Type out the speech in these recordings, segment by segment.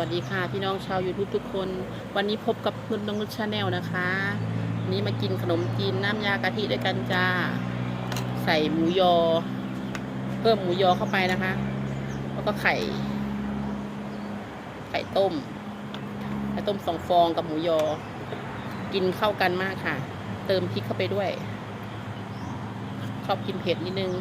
วัสดีค่ะ พี่น้องชาว YouTube ทุกคน วันนี้พบกับนุชน้องนุชชาแนลนะคะวันนี้มากินขนมจีนน้ำยากะทิด้วยกันจ้า ใส่หมูยอ เพิ่มหมูยอเข้าไปนะคะ แล้วก็ไข่ ไข่ต้มไข่ต้มสองฟองกับหมูยอ กินเข้ากันมากค่ะ เติมพริกเข้าไปด้วยชอบกินเผ็ดนิดนึง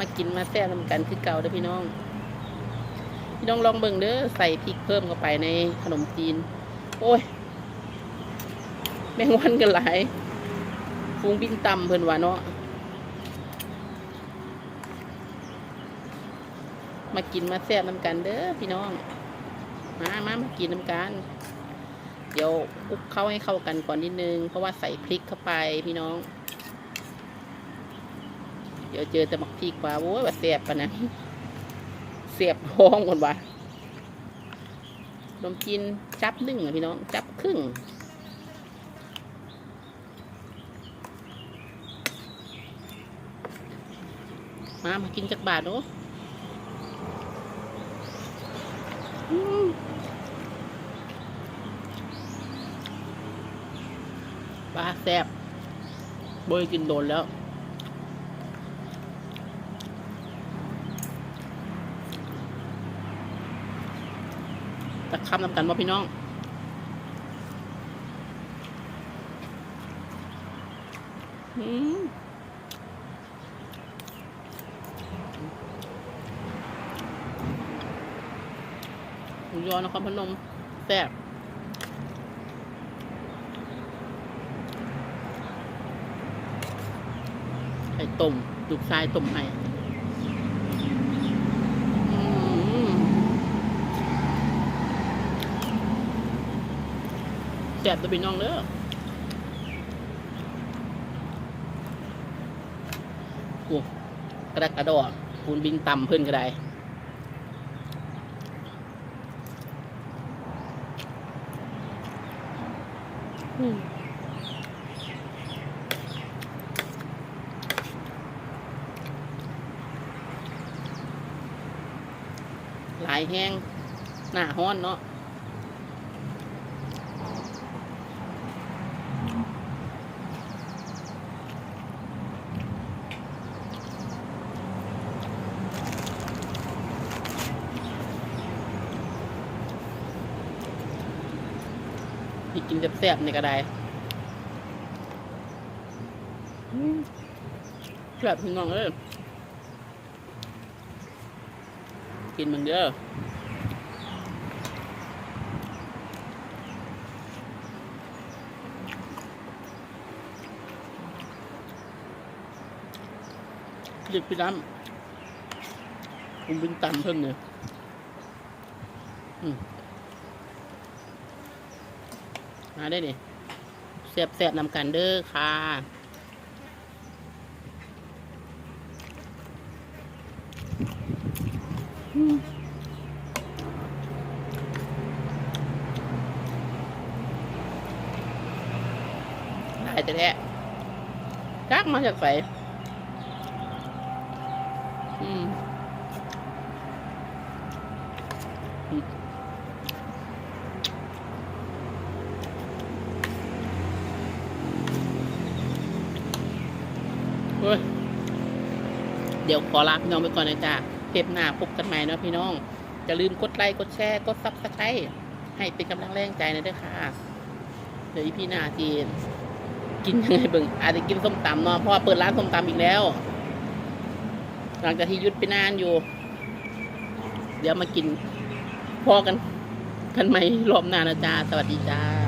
มากินมาแซ่บนำกันคือเก่าเด้อพี่น้อง พี่น้องลองเบิ่งเด้อใส่พริกเพิ่มเข้าไปในขนมจีน โอ้ย แมงวันกันหลายฟูงบินตำเพิ่นว่าเนาะมากินมาแซ่บนำกันเด้อพี่น้อง มามามากินนำกัน เดี๋ยวคลุกเข้าให้เข้ากันก่อนนิดนึง เพราะว่าใส่พริกเข้าไปพี่น้อง เดี๋ยวเจอแต่หมักพริกว่าโว้ยว่าเสียบปะนะเสียบท้องก่อนวะขนมจีนจับหนึ่งอะพี่น้อง จับครึ่งมามากินจากบาทเนาะปลาแซ่บโบยกินโดนแล้ว ตะคำนำกันว่าพี่น้องอืมยอนครพนมแซ่บไข่ต้มลูกชายต้มให้ แซ่บตัวพี่น้องเด้อโอ้กระดักกระดอกปูนบินต่ำเพิ่นก็ได้อืมหลายแห้งหน้าห้อนเนาะ พี่กินแซ่บๆนี่ก็ได้แซ่บพี่น้องเอ้ยกินมึงเด้อเรียกพี่น้ำผมเป็นตำเพิ่งเนี่ยอืม มาได้ดิแซ่บแซบนำกันเด้อค่ะได้แต่แท้กักมาจากไสอืม เฮ้ยเดี๋ยวขอลาพี่น้องไปก่อนนะจ๊ะเทปหน้าพบกันใหม่นะพี่น้องจะลืมกดไลค์กดแชร์กดซับสไครต์ให้เป็นกำลังแรงใจนะด้วยค่ะ เดี๋ยวอีพี่หน้าทีนกินยังไงเบิ่งอาจจะกินส้มตำเนาะเพราะว่าเปิดร้านส้มตำอีกแล้ว หลังจากที่ยุดไปนานอยู่ เดี๋ยวมากินพอกันกันไหมรอบหน้านะจ๊ะสวัสดีจ้า